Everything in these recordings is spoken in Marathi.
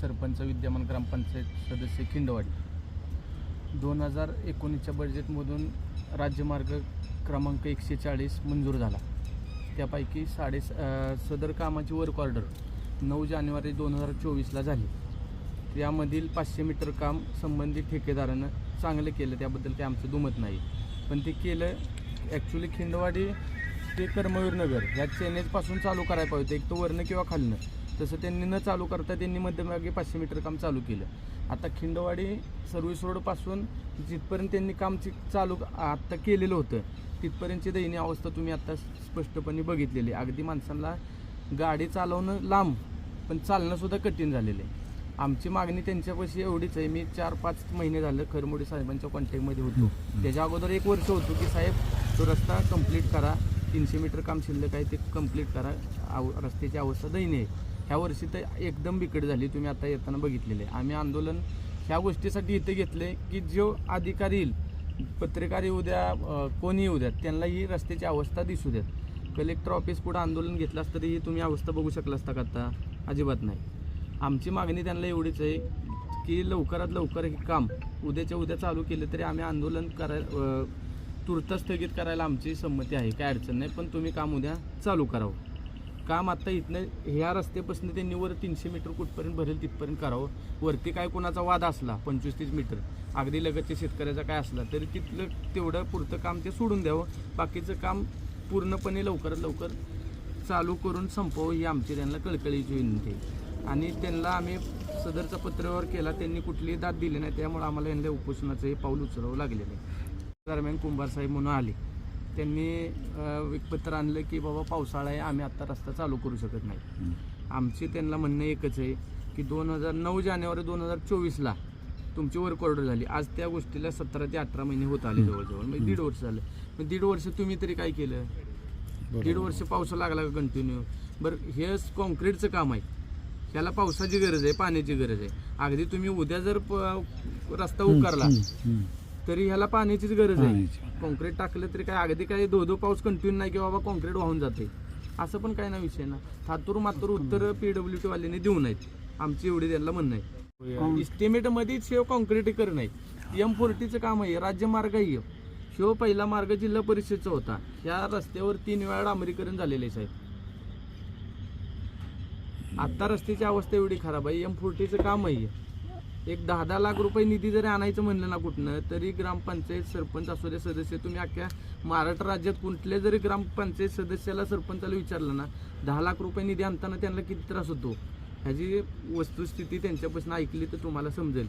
सरपंच विद्यमान ग्रामपंचायत सदस्य खिंडवाडी. दोन हजार एकोणीसच्या बजेटमधून राज्यमार्ग क्रमांक एकशे चाळीस मंजूर झाला. त्यापैकी साडे सदर कामाची वर्क ऑर्डर नऊ जानेवारी दोन हजार चोवीसला झाली. यामधील पाचशे मीटर काम संबंधित ठेकेदारानं चांगलं केलं त्याबद्दल ते आमचं दुमत नाही. पण ते केलं ॲक्च्युली खिंडवाडी ते कर्मवीर नगर ह्या चेनेजपासून चालू करायला पाहिजे एक तर वरणं किंवा खालणं तसं त्यांनी न चालू करता त्यांनी मध्यमार्गी पाचशे मीटर काम चालू केलं. आता खिंडवाडी सर्व्हिस रोडपासून जिथपर्यंत त्यांनी काम चालू आत्ता केलेलं होतं तिथपर्यंतची दयनीय अवस्था तुम्ही आता स्पष्टपणे बघितलेली आहे. अगदी माणसांना गाडी चालवणं लांब पण चालणं सुद्धा कठीण झालेलं आहे. आमची मागणी त्यांच्यापाशी एवढीच आहे. मी चार पाच महिने झालं खरमोडी साहेबांच्या कॉन्टॅक्टमध्ये होतो. त्याच्या अगोदर एक वर्ष होतो की साहेब तो रस्ता कंप्लीट करा. तीनशे मीटर काम शिल्लक आहे ते कंप्लीट करा. आव रस्त्याची अवस्था दयनीय आहे. ह्या वर्षी तर एकदम बिकट झाली. तुम्ही आता येताना बघितलेले आहे. आम्ही आंदोलन ह्या गोष्टीसाठी इथे घेतले की जो अधिकारी येईल पत्रकार येऊ द्या कोणी येऊ द्या त्यांना ही रस्त्याची अवस्था दिसू द्यात कलेक्टर ऑफिस पुढं आंदोलन घेतलं असतं तरी ही तुम्ही अवस्था बघू शकला असता का आता? अजिबात नाही. आमची मागणी त्यांना एवढीच आहे की लवकरात लवकर हे काम उद्याच्या उद्या चालू केलं तरी आम्ही आंदोलन करायला तुर्त स्थगित करायला आमची संमती आहे. काय अडचण नाही पण तुम्ही काम उद्या चालू करावं. काम आता इथनं ह्या रस्त्यापासून त्यांनी वर तीनशे मीटर कुठपर्यंत भरेल तिथपर्यंत करावं. वरती काय कोणाचा वाद असला पंचवीस तीस मीटर अगदी लगतच्या शेतकऱ्याचा काय असला तरी तिथलं तेवढं पुरतं काम ते सोडून द्यावं. बाकीचं काम पूर्णपणे लवकरात लवकर चालू करून संपवावं ही आमची त्यांना कळकळीची विनंती आहे. आणि त्यांना आम्ही सदरचा पत्रव्यवहार केला त्यांनी कुठलीही दाद दिली नाही त्यामुळे आम्हाला यांना उपोषणाचं हे पाऊल उचलावं लागलेलं आहे. दरम्यान कुंभारसाहेब म्हणून आले. त्यांनी पत्र आणलं की बाबा पावसाळा आहे आम्ही आत्ता रस्ता चालू करू शकत नाही. आमचे त्यांना म्हणणं एकच आहे की दोन हजार नऊ जानेवारी दोन हजार चोवीसला तुमची वर्क ऑर्डर झाली. आज त्या गोष्टीला सतरा ते अठरा महिने होत आले जवळजवळ. म्हणजे दीड वर्ष झालं. मग दीड वर्ष तुम्ही तरी काय केलं? दीड वर्ष पाऊस लागला का कंटिन्यू बरं हे कॉन्क्रीटचं काम आहे. ह्याला पावसाची गरज आहे पाण्याची गरज आहे. अगदी तुम्ही उद्या जर प- रस्ता उकारला तरी ह्याला पाण्याचीच गरज आहे. कॉन्क्रीट टाकलं तरी काय अगदी काय दो दो पाऊस कंटिन्यू नाही की बाबा कॉन्क्रीट वाहून जाते. असं पण काय ना विषय ना. थातूर मातूर उत्तर पीडब्ल्यू टी वाल्याने देऊ नयेत. आमची एवढी त्यांना म्हणणं आहे. इस्टिमेटमध्ये शेव कॉन्क्रीट कर नाही एम फोर्टीचं काम आहे राज्यमार्ग आहे. शेव पहिला मार्ग जिल्हा परिषदचा होता. या रस्त्यावर तीन वेळा डांबरीकरण झालेले आहे साहेब. आता रस्त्याची अवस्था एवढी खराब आहे. एम फोर्टीचं काम आहे. एक दहा दहा लाख रुपये निधी जरी आणायचं म्हणलं ना कुठनं तरी ग्रामपंचायत सरपंच असू दे सदस्य तुम्ही अख्ख्या महाराष्ट्र राज्यात कुठल्या जरी ग्रामपंचायत सदस्याला सरपंचाला विचारलं ना दहा लाख रुपये निधी आणताना त्यांना किती त्रास होतो? ह्याची वस्तुस्थिती त्यांच्यापासून ऐकली तर तुम्हाला समजेल.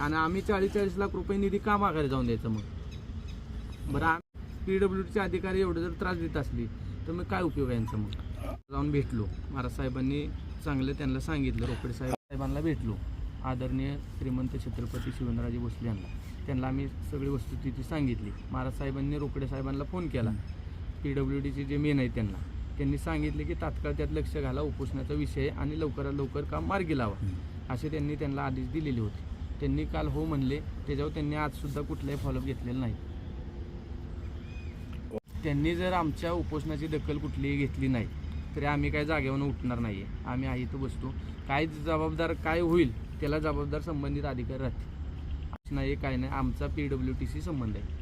आणि आम्ही चाळीस चाळीस लाख रुपये निधी का माघारी जाऊन द्यायचं मग? बरं पी डब्ल्यूडीचे अधिकारी एवढं जर त्रास देत असली तर मग काय उपयोग आहे यांचा मग? जाऊन भेटलो. महाराज साहेबांनी चांगलं त्यांना सांगितलं रोकडे साहेब साहेबांना भेटलो. आदरणीय श्रीमंत छत्रपती शिवराजे भोसले यांना. त्यांना आम्ही सगळी वस्तुस्थिती सांगितली. महाराज साहेबांनी रोकडे साहेबांना फोन केला. पी डब्ल्यू डीचे जे मेन आहेत त्यांना त्यांनी सांगितले की तात्काळ त्यात लक्ष घाला उपोषणाचा विषय आहे आणि लवकरात लवकर काम मार्गी लावा. असे त्यांनी त्यांना आदेश दिलेले होते. त्यांनी काल हो म्हणले त्याच्यावर त्यांनी आजसुद्धा कुठलाही फॉलोअप घेतलेला नाही. त्यांनी जर आमच्या उपोषणाची दखल कुठलीही घेतली नाही तरी आम्ही काय जागेवरून उठणार नाही आहे आम्ही आहे इथं बसतो. काय जबाबदार काय होईल त्याला जबाबदार संबंधित अधिकारी राहतील. असं नाही काय नाही आमचा पी डब्ल्यू टीशी संबंध आहे.